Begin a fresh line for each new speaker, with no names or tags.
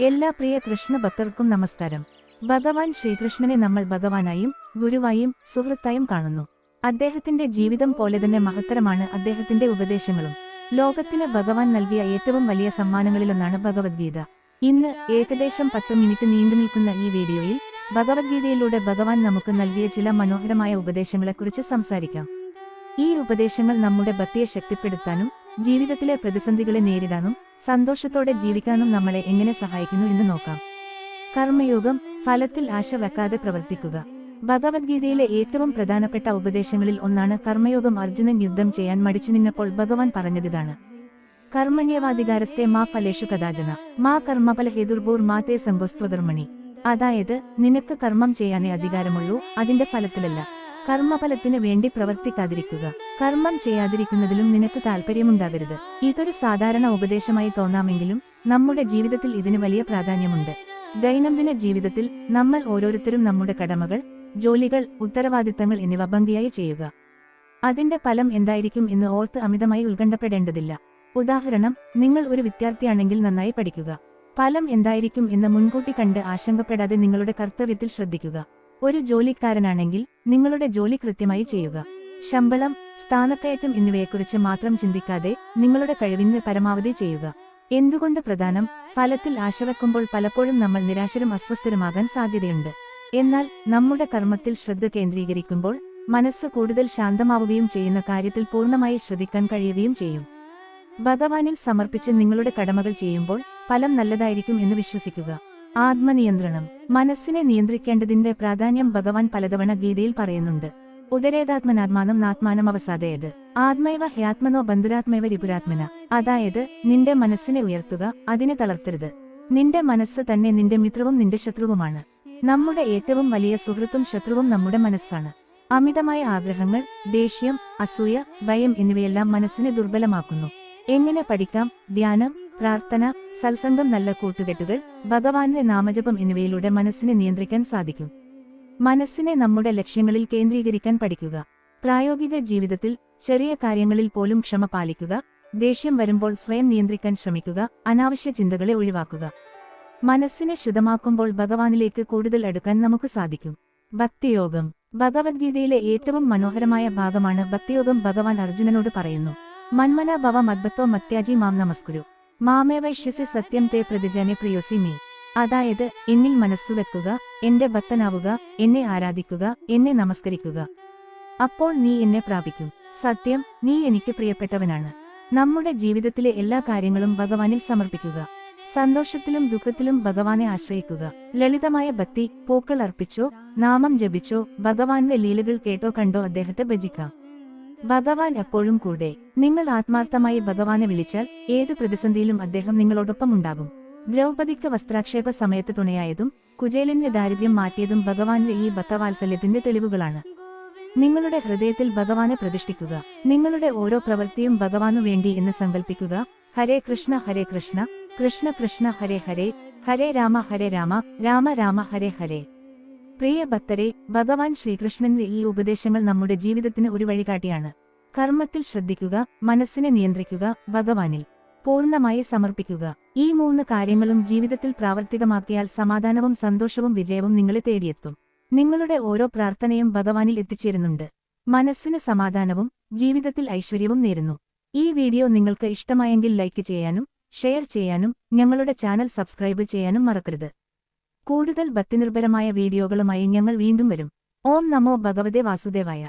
എല്ലാ പ്രിയ കൃഷ്ണഭക്തർക്കും നമസ്കാരം. ഭഗവാൻ ശ്രീകൃഷ്ണനെ നമ്മൾ ഭഗവാനായും ഗുരുവായും സുഹൃത്തായും കാണുന്നു. അദ്ദേഹത്തിന്റെ ജീവിതം പോലെ തന്നെ മഹത്തരമാണ് അദ്ദേഹത്തിന്റെ ഉപദേശങ്ങളും. ലോകത്തിന് ഭഗവാൻ നൽകിയ ഏറ്റവും വലിയ സമ്മാനങ്ങളിലൊന്നാണ് ഭഗവത്ഗീത. ഇന്ന് ഏകദേശം പത്ത് മിനിറ്റ് നീണ്ടു നിൽക്കുന്ന ഈ വീഡിയോയിൽ ഭഗവത്ഗീതയിലൂടെ ഭഗവാൻ നമുക്ക് നൽകിയ ചില മനോഹരമായ ഉപദേശങ്ങളെക്കുറിച്ച് സംസാരിക്കാം. ഈ ഉപദേശങ്ങൾ നമ്മുടെ ഭക്തിയെ ശക്തിപ്പെടുത്താനും ജീവിതത്തിലെ പ്രതിസന്ധികളെ നേരിടാനും സന്തോഷത്തോടെ ജീവിക്കാനും നമ്മളെ എങ്ങനെ സഹായിക്കുന്നു എന്ന് നോക്കാം. കർമ്മയോഗം ഫലത്തിൽ ആശ വെക്കാതെ പ്രവർത്തിക്കുക. ഭഗവത്ഗീതയിലെ ഏറ്റവും പ്രധാനപ്പെട്ട ഉപദേശങ്ങളിൽ ഒന്നാണ് കർമ്മയോഗം അർജുനൻ യുദ്ധം ചെയ്യാൻ മടിച്ചു നിന്നപ്പോൾ ഭഗവാൻ പറഞ്ഞതിതാണ്. കർമ്മണ്യവാധികാരസ്ഥെ മാ ഫലേഷു കഥാജന മാ കർമ്മഫല ഹേതുർബൂർ മാ തേ സംഭസ്ത്വകർമ്മണി അതായത് നിനക്ക് കർമ്മം ചെയ്യാനേ അധികാരമുള്ളൂ അതിന്റെ ഫലത്തിലല്ല. കർമ്മഫലത്തിന് വേണ്ടി പ്രവർത്തിക്കാതിരിക്കുക. കർമ്മം ചെയ്യാതിരിക്കുന്നതിലും നിനക്ക് താൽപ്പര്യമുണ്ടാകരുത് ഇതൊരു സാധാരണ ഉപദേശമായി തോന്നാമെങ്കിലും നമ്മുടെ ജീവിതത്തിൽ ഇതിന് വലിയ പ്രാധാന്യമുണ്ട്. ദൈനംദിന ജീവിതത്തിൽ നമ്മൾ ഓരോരുത്തരും നമ്മുടെ കടമകൾ ജോലികൾ ഉത്തരവാദിത്തങ്ങൾ എന്നിവ ഭംഗിയായി ചെയ്യുക. അതിന്റെ ഫലം എന്തായിരിക്കും എന്ന് ഓർത്ത് അമിതമായി ഉത്കണ്ഠപ്പെടേണ്ടതില്ല. ഉദാഹരണം നിങ്ങൾ ഒരു വിദ്യാർത്ഥിയാണെങ്കിൽ നന്നായി പഠിക്കുക. ഫലം എന്തായിരിക്കും എന്ന് മുൻകൂട്ടി കണ്ട് ആശങ്കപ്പെടാതെ നിങ്ങളുടെ കർത്തവ്യത്തിൽ ശ്രദ്ധിക്കുക. ഒരു ജോലിക്കാരനാണെങ്കിൽ നിങ്ങളുടെ ജോലി കൃത്യമായി ചെയ്യുക. ശമ്പളം സ്ഥാനക്കയറ്റം എന്നിവയെക്കുറിച്ച് മാത്രം ചിന്തിക്കാതെ നിങ്ങളുടെ കഴിവിന് പരമാവധി ചെയ്യുക. എന്തുകൊണ്ട് പ്രധാനം? ഫലത്തിൽ ആശവെക്കുമ്പോൾ പലപ്പോഴും നമ്മൾ നിരാശരും അസ്വസ്ഥരുമാകാൻ സാധ്യതയുണ്ട്. എന്നാൽ നമ്മുടെ കർമ്മത്തിൽ ശ്രദ്ധ കേന്ദ്രീകരിക്കുമ്പോൾ മനസ്സ് കൂടുതൽ ശാന്തമാവുകയും ചെയ്യുന്ന കാര്യത്തിൽ പൂർണമായി ശ്രദ്ധിക്കാൻ കഴിയുകയും ചെയ്യും. ഭഗവാനിൽ സമർപ്പിച്ച് നിങ്ങളുടെ കടമകൾ ചെയ്യുമ്പോൾ ഫലം നല്ലതായിരിക്കും എന്ന് വിശ്വസിക്കുക. ആത്മനിയന്ത്രണം. മനസ്സിനെ നിയന്ത്രിക്കേണ്ടതിന്റെ പ്രാധാന്യം ഭഗവാൻ പലതവണ ഗീതയിൽ പറയുന്നുണ്ട്. ഉദരേതാത്മനാത്മാനം നാത്മാനം അവസാദയത് ആത്മൈവ ഹ്യാത്മനോ ബന്ധുരാത്മൈവ രിപുരാത്മന. അതായത് നിന്റെ മനസ്സിനെ ഉയർത്തുക അതിനെ തളർത്തരുത്. നിന്റെ മനസ്സ് തന്നെ നിന്റെ മിത്രവും നിന്റെ ശത്രുവുമാണ്. നമ്മുടെ ഏറ്റവും വലിയ സുഹൃത്തും ശത്രുവും നമ്മുടെ മനസ്സാണ്. അമിതമായ ആഗ്രഹങ്ങൾ ദേഷ്യം അസൂയ ഭയം എന്നിവയെല്ലാം മനസ്സിനെ ദുർബലമാക്കുന്നു. എങ്ങനെ പഠിക്കാം? ധ്യാനം പ്രാർത്ഥന സത്സംഗം നല്ല കൂട്ടുകെട്ടുകൾ ഭഗവാന്റെ നാമജപം എന്നിവയിലൂടെ മനസ്സിനെ നിയന്ത്രിക്കാൻ സാധിക്കും. മനസ്സിനെ നമ്മുടെ ലക്ഷ്യങ്ങളിൽ കേന്ദ്രീകരിക്കാൻ പഠിക്കുക. പ്രായോഗിക ജീവിതത്തിൽ ചെറിയ കാര്യങ്ങളിൽ പോലും ക്ഷമ പാലിക്കുക. ദേഷ്യം വരുമ്പോൾ സ്വയം നിയന്ത്രിക്കാൻ ശ്രമിക്കുക. അനാവശ്യ ചിന്തകളെ ഒഴിവാക്കുക. മനസ്സിനെ ശുദ്ധമാക്കുമ്പോൾ ഭഗവാനിലേക്ക് കൂടുതൽ അടുക്കാൻ നമുക്ക് സാധിക്കും. ഭക്തിയോഗം. ഭഗവത്ഗീതയിലെ ഏറ്റവും മനോഹരമായ ഭാഗമാണ് ഭക്തിയോഗം ഭഗവാൻ അർജുനനോട് പറയുന്നു. മന്മന ഭവ മദ്ഭത്വ മത്യാജി മാം നമസ്കുരു. മാമേവൈഷ്യസി സത്യം തേ പ്രതിജനെ പ്രിയോസി മീ. അതായത് എന്നിൽ മനസ്സുവെക്കുക എന്റെ ഭക്തനാവുക എന്നെ ആരാധിക്കുക എന്നെ നമസ്കരിക്കുക. അപ്പോൾ നീ എന്നെ പ്രാപിക്കും. സത്യം നീ എനിക്ക് പ്രിയപ്പെട്ടവനാണ്. നമ്മുടെ ജീവിതത്തിലെ എല്ലാ കാര്യങ്ങളും ഭഗവാനിൽ സമർപ്പിക്കുക. സന്തോഷത്തിലും ദുഃഖത്തിലും ഭഗവാനെ ആശ്രയിക്കുക. ലളിതമായ ഭക്തി പൂക്കൾ അർപ്പിച്ചോ നാമം ജപിച്ചോ ഭഗവാന്റെ ലീലകൾ കേട്ടോ കണ്ടോ അദ്ദേഹത്തെ ഭജിക്കാം. ഭഗവാൻ എപ്പോഴും കൂടെ. നിങ്ങൾ ആത്മാർത്ഥമായി ഭഗവാനെ വിളിച്ചാൽ ഏത് പ്രതിസന്ധിയിലും അദ്ദേഹം നിങ്ങളോടൊപ്പം ഉണ്ടാകും. ദ്രൗപദിക്ക് വസ്ത്രാക്ഷേപ സമയത്ത് തുണയായതും കുചേലിന്റെ ദാരിദ്ര്യം മാറ്റിയതും ഭഗവാന്റെ ഈ ഭക്തവാത്സല്യത്തിന്റെ തെളിവുകളാണ്. നിങ്ങളുടെ ഹൃദയത്തിൽ ഭഗവാനെ പ്രതിഷ്ഠിക്കുക. നിങ്ങളുടെ ഓരോ പ്രവൃത്തിയും ഭഗവാനു വേണ്ടി എന്ന് സങ്കല്പിക്കുക ഹരേ കൃഷ്ണ ഹരേ കൃഷ്ണ. കൃഷ്ണ കൃഷ്ണ ഹരേ ഹരേ. ഹരേ രാമ ഹരേ രാമ. രാമ രാമ ഹരേ ഹരേ. പ്രിയ ഭക്തരെ ഭഗവാൻ ശ്രീകൃഷ്ണന്റെ ഈ ഉപദേശങ്ങൾ നമ്മുടെ ജീവിതത്തിന് ഒരു വഴികാട്ടിയാണ്. കർമ്മത്തിൽ ശ്രദ്ധിക്കുക മനസ്സിനെ നിയന്ത്രിക്കുക ഭഗവാനിൽ. പൂർണമായി സമർപ്പിക്കുക. ഈ മൂന്ന് കാര്യങ്ങളും ജീവിതത്തിൽ പ്രാവർത്തികമാക്കിയാൽ സമാധാനവും സന്തോഷവും വിജയവും നിങ്ങളെ തേടിയെത്തും. നിങ്ങളുടെ ഓരോ പ്രാർത്ഥനയും ഭഗവാനിൽ എത്തിച്ചേരുന്നുണ്ട്. മനസ്സിന് സമാധാനവും ജീവിതത്തിൽ ഐശ്വര്യവും നേരുന്നു. ഈ വീഡിയോ നിങ്ങൾക്ക് ഇഷ്ടമായെങ്കിൽ ലൈക്ക് ചെയ്യാനും ഷെയർ ചെയ്യാനും ഞങ്ങളുടെ ചാനൽ സബ്സ്ക്രൈബ് ചെയ്യാനും മറക്കരുത്. കൂടുതൽ ഭക്തിനിർഭരമായ വീഡിയോകളുമായി ഞങ്ങൾ വീണ്ടും വരും. ഓം നമോ ഭഗവതേ വാസുദേവായ.